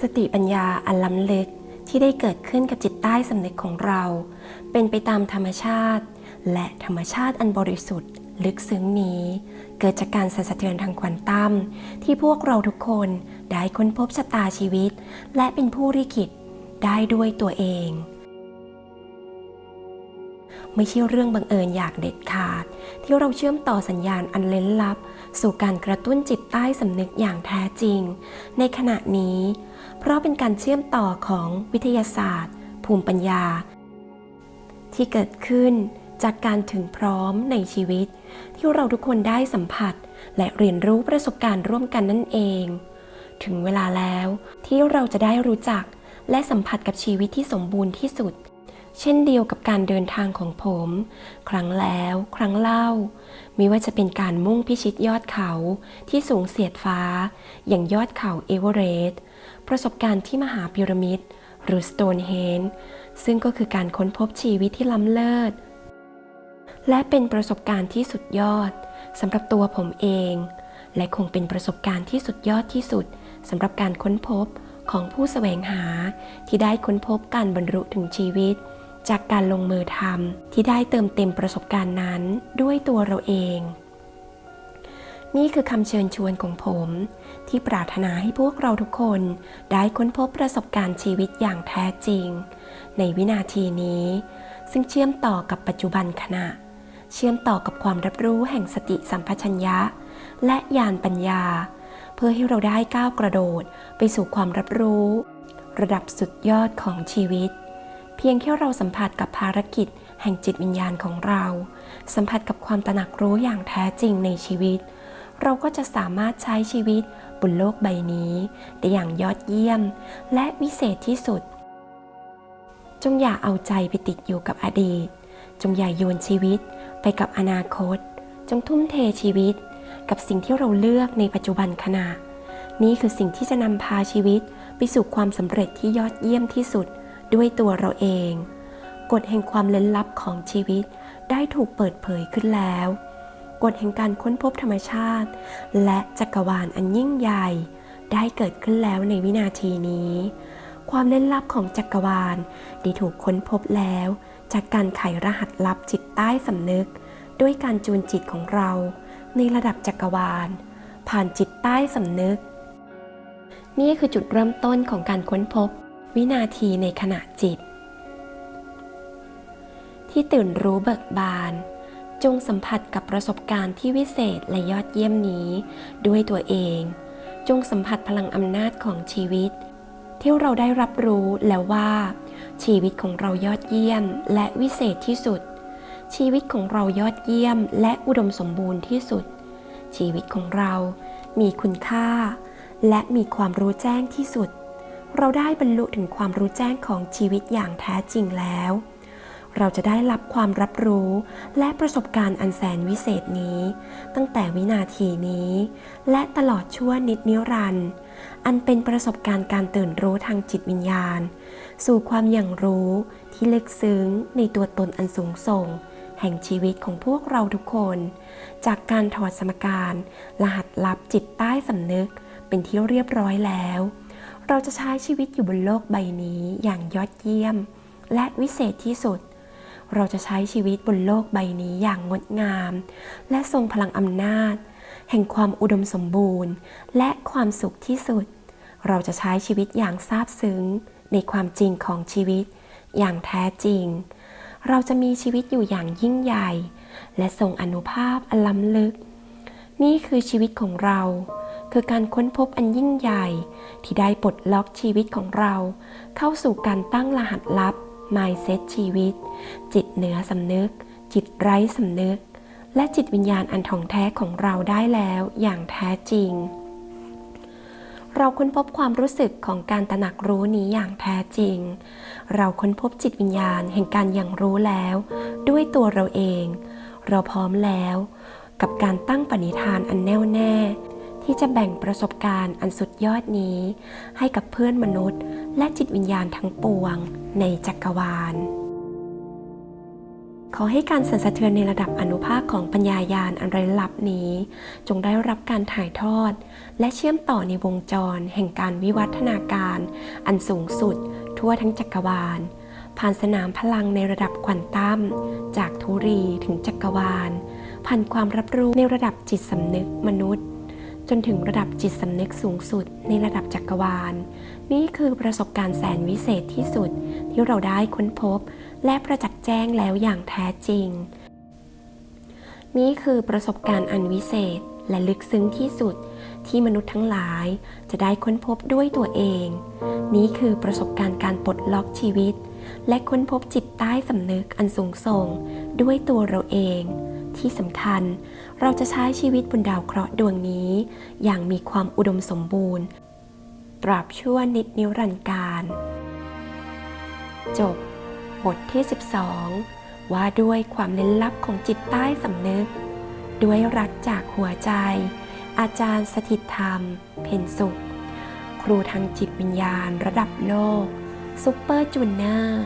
สติปัญญาอันล้ำลึกที่ได้เกิดขึ้นกับจิตใต้สำนึกของเรา เป็นไปตามธรรมชาติ และธรรมชาติอันบริสุทธิ์ ลึกซึ้งนี้ เกิดจากการสั่นสะเทือนทางควอนตัมที่พวกเราทุกคนได้ค้นพบชะตาชีวิต และเป็นผู้ริขิตได้ด้วยตัวเอง ไม่ใช่เรื่องบังเอิญอยากเด็ดขาด ที่เราเชื่อมต่อสัญญาณอันเล้นลับ สู่การกระตุ้นจิตใต้สำนึกอย่างแท้จริง ในขณะนี้ เพราะเป็นการเชื่อมต่อของวิทยาศาสตร์ ภูมิปัญญา ที่เกิดขึ้นจากการถึงพร้อมในชีวิต ที่เราทุกคนได้สัมผัส และเรียนรู้ประสบการณ์ร่วมกันนั่นเอง ถึงเวลาแล้วที่เราจะได้รู้จักและสัมผัสกับชีวิตที่สมบูรณ์ที่สุด เช่นเดียวกับการเดินทางของผม ครั้งแล้ว ครั้งเล่า ไม่ว่าจะเป็นการมุ่งพิชิตยอดเขาที่สูงเสียดฟ้า อย่างยอดเขาเอเวอเรสต์ประสบการณ์ที่มหาพีระมิดหรือสโตนเฮนซึ่งก็คือการค้นพบชีวิตที่ล้ำเลิศ และเป็นประสบการณ์ที่สุดยอดสำหรับตัวผมเอง และคงเป็นประสบการณ์ที่สุดยอดที่สุดสำหรับการค้นพบของผู้แสวงหาที่ได้ค้นพบการบรรลุถึงชีวิต จากการลงมือทำที่ได้เติมเต็มประสบการณ์นั้นด้วยตัวเราเอง นี่คือคำเชิญชวนของผม ที่ปรารถนาให้พวกเราทุกคนได้ค้นพบประสบการณ์ชีวิตอย่างแท้จริง ในวินาทีนี้ ซึ่งเชื่อมต่อกับปัจจุบันขณะ เชื่อมต่อกับความรับรู้แห่งสติสัมปชัญญะ และญาณปัญญา เพื่อให้เราได้ก้าวกระโดดไปสู่ความรับรู้ ระดับสุดยอดของชีวิต เพียงแค่เราสัมผัสกับภารกิจ แห่งจิตวิญญาณของเรา สัมผัสกับความตระหนักรู้อย่างแท้จริงในชีวิต เราก็จะสามารถใช้ชีวิตบนโลกใบนี้ได้อย่างยอดเยี่ยม และวิเศษที่สุด จงอย่าเอาใจไปติดอยู่กับอดีต จงอย่าโยนชีวิตไปกับอนาคต จงทุ่มเทชีวิต กับสิ่งที่เราเลือกในปัจจุบันขณะ นี่คือสิ่งที่จะนำพาชีวิตไปสู่ความสำเร็จที่ยอดเยี่ยมที่สุด ด้วยตัวเราเอง กฎแห่งความเล้นลับของชีวิตได้ถูกเปิดเผยขึ้นแล้ว กฎแห่งการค้นพบธรรมชาติ และจักรวาลอันยิ่งใหญ่ ได้เกิดขึ้นแล้วในวินาทีนี้ ความเล้นลับของจักรวาลได้ถูกค้นพบแล้ว จากการไขรหัสลับจิตใต้สำนึก ด้วยการจูนจิตของเรา ในระดับจักรวาล ผ่านจิตใต้สำนึก นี่คือจุดเริ่มต้นของการค้นพบ วินาทีในขณะจิต ที่ตื่นรู้เบิกบาน จงสัมผัสกับประสบการณ์ที่วิเศษและยอดเยี่ยมนี้ ด้วยตัวเอง จงสัมผัสพลังอำนาจของชีวิต ที่เราได้รับรู้แล้วว่า ชีวิตของเรายอดเยี่ยมและวิเศษที่สุด ชีวิตของเรายอดเยี่ยมและอุดมสมบูรณ์ที่สุด ชีวิตของเรามีคุณค่า และมีความรู้แจ้งที่สุด เราได้บรรลุถึงความรู้แจ้งของชีวิตอย่างแท้จริงแล้ว เราจะได้รับความรับรู้และประสบการณ์อันแสนวิเศษนี้ ตั้งแต่วินาทีนี้ และตลอดชั่วนิดนิรันดร์อันเป็นประสบการณ์การตื่นรู้ทางจิตวิญญาณ สู่ความอย่างรู้ที่ลึกซึ้งในตัวตนอันสูงส่ง แห่งชีวิตของพวกเราทุกคน จากการถอดสมการ รหัสลับจิตใต้สำนึกเป็นที่เรียบร้อยแล้ว เราจะใช้ชีวิตอยู่บนโลกใบนี้อย่างยอดเยี่ยม และวิเศษที่สุด เราจะใช้ชีวิตบนโลกใบนี้อย่างงดงาม และทรงพลังอำนาจ แห่งความอุดมสมบูรณ์ และความสุขที่สุด เราจะใช้ชีวิตอย่างซาบซึ้ง ในความจริงของชีวิต อย่างแท้จริง เราจะมีชีวิตอยู่อย่างยิ่งใหญ่ และทรงอนุภาพอันล้ำลึก นี่คือชีวิตของเรา คือการค้นพบอันยิ่งใหญ่ ที่ได้ปลดล็อกชีวิตของเรา เข้าสู่การตั้งรหัสลับ Mindset ชีวิต จิตเหนือสำนึก จิตไร้สำนึก และจิตวิญญาณอันท่องแท้ของเราได้แล้วอย่างแท้จริง เราค้นพบความรู้สึกของการตระหนักรู้นี้อย่างแท้จริง เราค้นพบจิตวิญญาณแห่งการอย่างรู้แล้ว ด้วยตัวเราเอง เราพร้อมแล้ว กับการตั้งปณิธานอันแน่วแน่ ที่จะแบ่งประสบการณ์อันสุดยอดนี้ ให้กับเพื่อนมนุษย์ และจิตวิญญาณทั้งปวง ในจักรวาล ขอให้การสั่นสะเทือนในระดับอนุภาคของปัญญายาณอันไร้ลับนี้ จงได้รับการถ่ายทอด และเชื่อมต่อในวงจร แห่งการวิวัฒนาการ อันสูงสุด ทั่วทั้งจักรวาล ผ่านสนามพลังในระดับควอนตัมจากธุรีถึงจักรวาลผ่านความรับรู้ในระดับจิตสำนึกมนุษย์ จนถึงระดับจิตสำนึกสูงสุดในระดับจักรวาล นี่คือประสบการณ์แสนวิเศษที่สุดที่เราได้ค้นพบ และประจักษ์แจ้งแล้วอย่างแท้จริง นี่คือประสบการณ์อันวิเศษและลึกซึ้งที่สุดที่มนุษย์ทั้งหลายจะได้ค้นพบด้วยตัวเอง นี่คือประสบการณ์การปลดล็อกชีวิต และค้นพบจิตใต้สำนึกอันสูงส่งด้วยตัวเราเอง ที่สำคัญ เราจะใช้ชีวิตบนดาวเคราะห์ดวงนี้ อย่างมีความอุดมสมบูรณ์ ตราบชั่วนิดนิรันดร์การ จบบทที่ 12 ว่าด้วยความล้นลับของจิตใต้สำนึก ด้วยรักจากหัวใจ อาจารย์สถิตธรรม เพนสุข ครูทางจิตวิญญาณระดับโลก ซุปเปอร์จูเนอร์